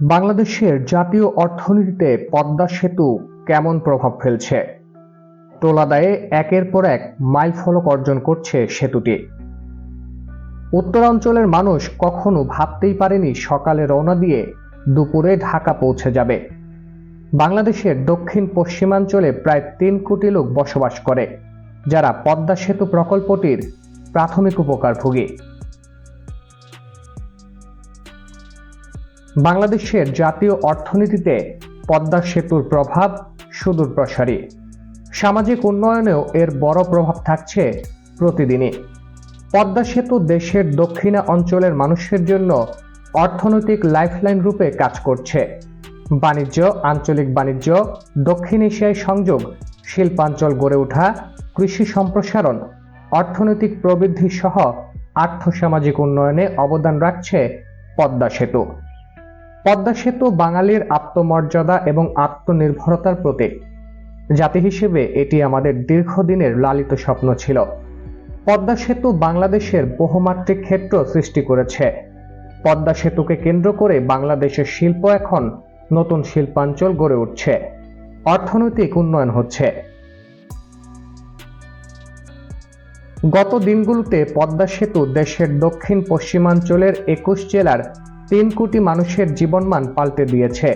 বাংলাদেশের জাতীয় অর্থনীতিতে পদ্মা সেতু কেমন প্রভাব ফেলছে? তোলাদায়ে একের পর এক মাইল ফলক অর্জন করছে সেতুটি। উত্তরাঞ্চলের মানুষ কখনো ভাবতেই পারেনি সকালে রওনা দিয়ে দুপুরে ঢাকা পৌঁছে যাবে। বাংলাদেশের দক্ষিণ পশ্চিমাঞ্চলে প্রায় তিন কোটি লোক বসবাস করে, যারা পদ্মা সেতু প্রকল্পটির প্রাথমিক উপকারভোগী। বাংলাদেশের জাতীয় অর্থনীতিতে পদ্মা সেতুর প্রভাব সুদূর প্রসারী। সামাজিক উন্নয়নেও এর বড় প্রভাব থাকছে প্রতিদিনই। পদ্মা সেতু দেশের দক্ষিণা অঞ্চলের মানুষের জন্য অর্থনৈতিক লাইফলাইন রূপে কাজ করছে। বাণিজ্য, আঞ্চলিক বাণিজ্য, দক্ষিণ এশিয়ায় সংযোগ, শিল্পাঞ্চল গড়ে ওঠা, কৃষি সম্প্রসারণ, অর্থনৈতিক প্রবৃদ্ধি সহ আর্থসামাজিক উন্নয়নে অবদান রাখছে পদ্মা সেতু। পদ্মা সেতু বাঙালির আত্মমর্যাদা এবং আত্মনির্ভরতার প্রতীক। জাতি হিসেবে এটি আমাদের দীর্ঘদিনের লালিত স্বপ্ন ছিল। পদ্মা সেতু বাংলাদেশের বহুমাত্রিক ক্ষেত্র সৃষ্টি করেছে। পদ্মা সেতুকে কেন্দ্র করে বাংলাদেশের শিল্প এখন নতুন শিল্পাঞ্চল গড়ে উঠছে। অর্থনৈতিক উন্নয়ন হচ্ছে। গত দিনগুলোতে পদ্মা সেতু দেশের দক্ষিণ পশ্চিমাঞ্চলের একুশ জেলার তিন কোটি মানুষের জীবনমান পাল্টে দিয়েছে।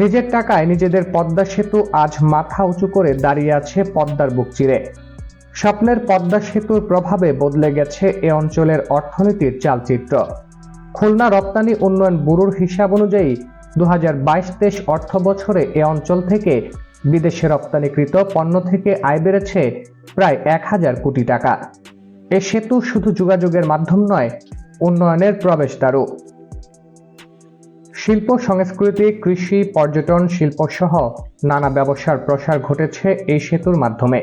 নিজের টাকায় নিজেদের পদ্মা সেতু আজ মাথা উঁচু করে দাঁড়িয়ে আছে পদ্মার বুক চিরে। স্বপ্নের পদ্মা সেতুর প্রভাবে বদলে গেছে এ অঞ্চলের অর্থনীতির চালচিত্র। খুলনা রপ্তানি উন্নয়ন ব্যুরোর হিসাব অনুযায়ী দু হাজার বাইশ তেইশ অর্থ বছরে এ অঞ্চল থেকে বিদেশে রপ্তানিকৃত পণ্য থেকে আয় বেড়েছে প্রায় এক হাজার কোটি টাকা। এ সেতু শুধু যোগাযোগের মাধ্যম নয়, উন্নয়নের প্রবেশদ্বারও। শিল্প, সংস্কৃতি, কৃষি, পর্যটন, শিল্প সহ নানা ব্যবসার প্রসার ঘটেছে এই সেতুর মাধ্যমে।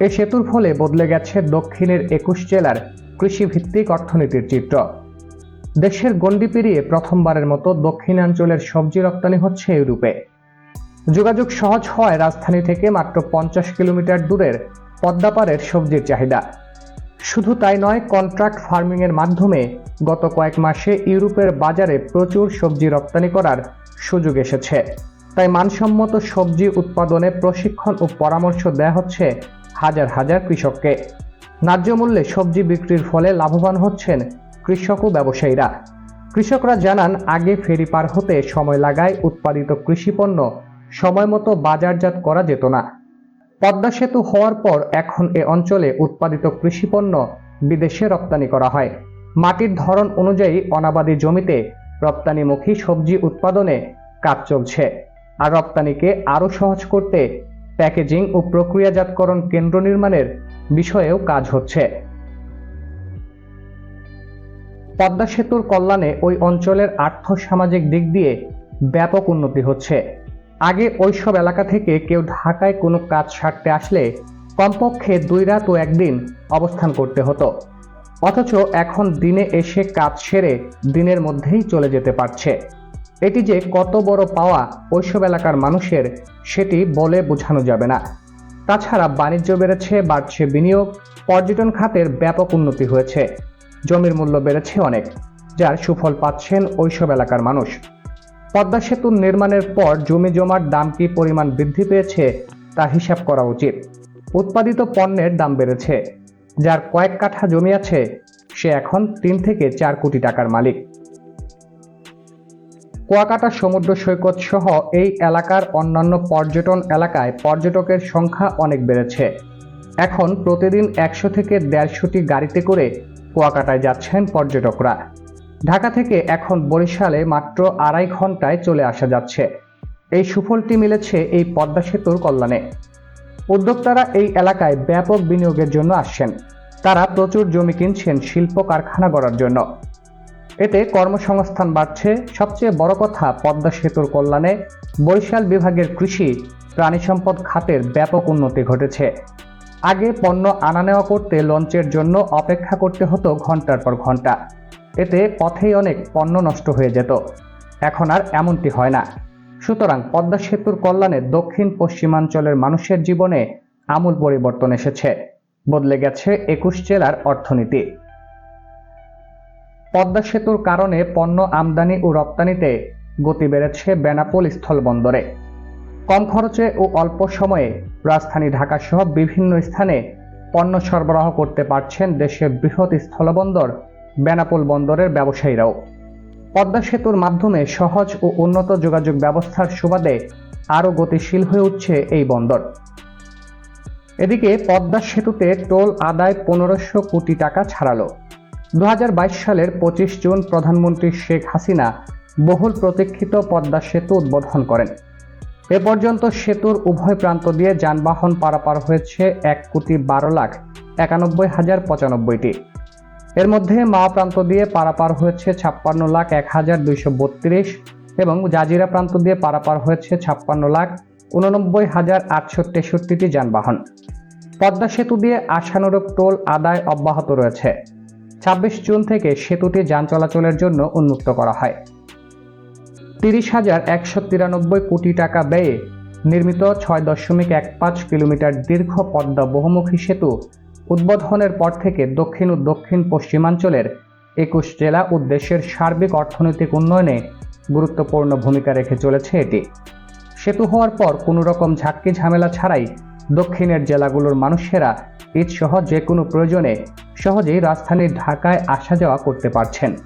এই সেতুর ফলে বদলে গেছে দক্ষিণের একুশ জেলার কৃষিভিত্তিক অর্থনীতির চিত্র। দেশের গণ্ডি পেরিয়ে প্রথমবারের মতো দক্ষিণাঞ্চলের সবজি রপ্তানি হচ্ছে ইউরোপে। যোগাযোগ সহজ হয় রাজধানী থেকে মাত্র পঞ্চাশ কিলোমিটার দূরের পদ্মাপাড়ের সবজির চাহিদা। শুধু তাই নয় কন্ট্রাক্ট ফার্মিং এর মাধ্যমে গত কয়েক মাসে ইউরোপের বাজারে প্রচুর সবজি রপ্তানি করার সুযোগ এসেছে। তাই মানসম্মত সবজি উৎপাদনে প্রশিক্ষণ ও পরামর্শ দেওয়া হচ্ছে হাজার হাজার কৃষককে। ন্যায্য মূল্যে সবজি বিক্রির ফলে লাভবান হচ্ছেন কৃষক ও ব্যবসায়ীরা। কৃষকরা জানান, আগে ফেরি পার হতে সময় লাগায় উৎপাদিত কৃষিপণ্য সময় মতো বাজারজাত করা যেত না। পদ্মা সেতু হওয়ার পর এখন এ অঞ্চলে উৎপাদিত কৃষিপণ্য বিদেশে রপ্তানি করা হয়। মাটির ধরন অনুযায়ী অনাবাদী জমিতে রপ্তানিমুখী সবজি উৎপাদনে কাজ চলছে। আর রপ্তানিকে আরও সহজ করতে প্যাকেজিং ও প্রক্রিয়াজাতকরণ কেন্দ্র নির্মাণের বিষয়েও কাজ হচ্ছে। পদ্মা সেতুর কল্যাণে ওই অঞ্চলের আর্থ সামাজিক দিক দিয়ে ব্যাপক উন্নতি হচ্ছে। আগে ওইসব এলাকা থেকে কেউ ঢাকায় কোনো কাজ সারতে আসলে কমপক্ষে দুই রাত ও একদিন অবস্থান করতে হতো। অথচ এখন দিনে এসে কাজ সেরে দিনের মধ্যেই চলে যেতে পারছে। এটি যে কত বড় পাওয়া ওইসব এলাকার মানুষের, সেটি বলে বোঝানো যাবে না। তাছাড়া বাণিজ্য বেড়েছে, বাড়ছে বিনিয়োগ, পর্যটন খাতের ব্যাপক উন্নতি হয়েছে। জমির মূল্য বেড়েছে অনেক, যার সুফল পাচ্ছেন ওইসব এলাকার মানুষ। পদ্মা সেতুর নির্মাণের পর জমি জমার দাম কি পরিমাণ বৃদ্ধি পেয়েছে তা হিসাব করা উচিত। উৎপাদিত পণ্যের দাম বেড়েছে। যার কয়েক কাঠা জমি আছে, সে এখন তিন থেকে চার কোটি টাকার মালিক। কুয়াকাটা সমুদ্র সৈকত সহ এই এলাকার অন্যান্য পর্যটন এলাকায় পর্যটকের সংখ্যা অনেক বেড়েছে। এখন প্রতিদিন একশো থেকে দেড়শোটি গাড়িতে করে কুয়াকাটায় যাচ্ছেন পর্যটকরা। ঢাকা থেকে এখন বরিশালে মাত্র আড়াই ঘন্টায় চলে আসা যাচ্ছে। এই সুফলটি মিলেছে এই পদ্মা সেতুর কল্যাণে। উদ্যোক্তারা এই এলাকায় ব্যাপক বিনিয়োগের জন্য আসছেন। তারা প্রচুর জমি কিনছেন শিল্প কারখানা গড়ার জন্য। এতে কর্মসংস্থান বাড়ছে। সবচেয়ে বড় কথা পদ্মা সেতুর কল্যাণে বরিশাল বিভাগের কৃষি, প্রাণী সম্পদ খাতের ব্যাপক উন্নতি ঘটেছে। আগে পণ্য আনা নেওয়া করতে লঞ্চের জন্য অপেক্ষা করতে হতো ঘণ্টার পর ঘণ্টা এতে পথেই অনেক পণ্য নষ্ট হয়ে যেত। এখন আর এমনটি হয় না। সুতরাং পদ্মা সেতুর কল্যাণে দক্ষিণ পশ্চিমাঞ্চলের মানুষের জীবনে আমূল পরিবর্তন এসেছে। বদলে গেছে একুশ জেলার অর্থনীতি। পদ্মা সেতুর কারণে পণ্য আমদানি ও রপ্তানিতে গতি বেড়েছে বেনাপোল স্থলবন্দরে। কম খরচে ও অল্প সময়ে রাজধানী ঢাকা সহ বিভিন্ন স্থানে পণ্য সরবরাহ করতে পারছেন দেশের বৃহৎ স্থলবন্দর বেনাপোল বন্দরের ব্যবসায়ীরাও। পদ্মা সেতুর মাধ্যমে সহজ ও উন্নত যোগাযোগ ব্যবস্থার সুবাদে আরও গতিশীল হয়ে উঠছে এই বন্দর। এদিকে পদ্মা সেতুতে টোল আদায় পনেরোশো কোটি টাকা ছাড়ালো। দু হাজার বাইশ সালের পঁচিশ জুন প্রধানমন্ত্রী শেখ হাসিনা বহুল প্রতীক্ষিত পদ্মা সেতু উদ্বোধন করেন। এ পর্যন্ত সেতুর উভয় প্রান্ত দিয়ে যানবাহন পারাপার হয়েছে এক কোটি বারো লাখ একানব্বই হাজার পঁচানব্বইটি। এর মধ্যে মা প্রান্ত দিয়ে পারাপার হয়েছে ছাপ্পান্ন লাখ এক হাজার দুইশো বত্রিশ এবং জাজিরা প্রান্ত দিয়ে পারাপার হয়েছে ছাপ্পান্ন লাখ উননব্বই হাজার আটশো তেষট্টিটি যানবাহন। পদ্মা সেতু দিয়ে আশানুরূপ টোল আদায় অব্যাহত রয়েছে। ছাব্বিশ জুন থেকে সেতুটি যান চলাচলের জন্য উন্মুক্ত করা হয়। তিরিশ হাজার একশো তিরানব্বই কোটি টাকা ব্যয়ে নির্মিত ছয় দশমিক এক পাঁচ কিলোমিটার দীর্ঘ পদ্মা বহুমুখী সেতু উদ্বোধনের পর থেকে দক্ষিণ ও দক্ষিণ পশ্চিমাঞ্চলের একুশ জেলা ও দেশের সার্বিক অর্থনৈতিক উন্নয়নে গুরুত্বপূর্ণ ভূমিকা রেখে চলেছে এটি। সেতু হওয়ার পর কোনো রকম ঝাক্কি ঝামেলা ছাড়াই দক্ষিণের জেলাগুলোর মানুষেরা ঈদ সহ যে কোনো প্রয়োজনে সহজেই রাজধানী ঢাকায় আসা যাওয়া করতে পারছেন।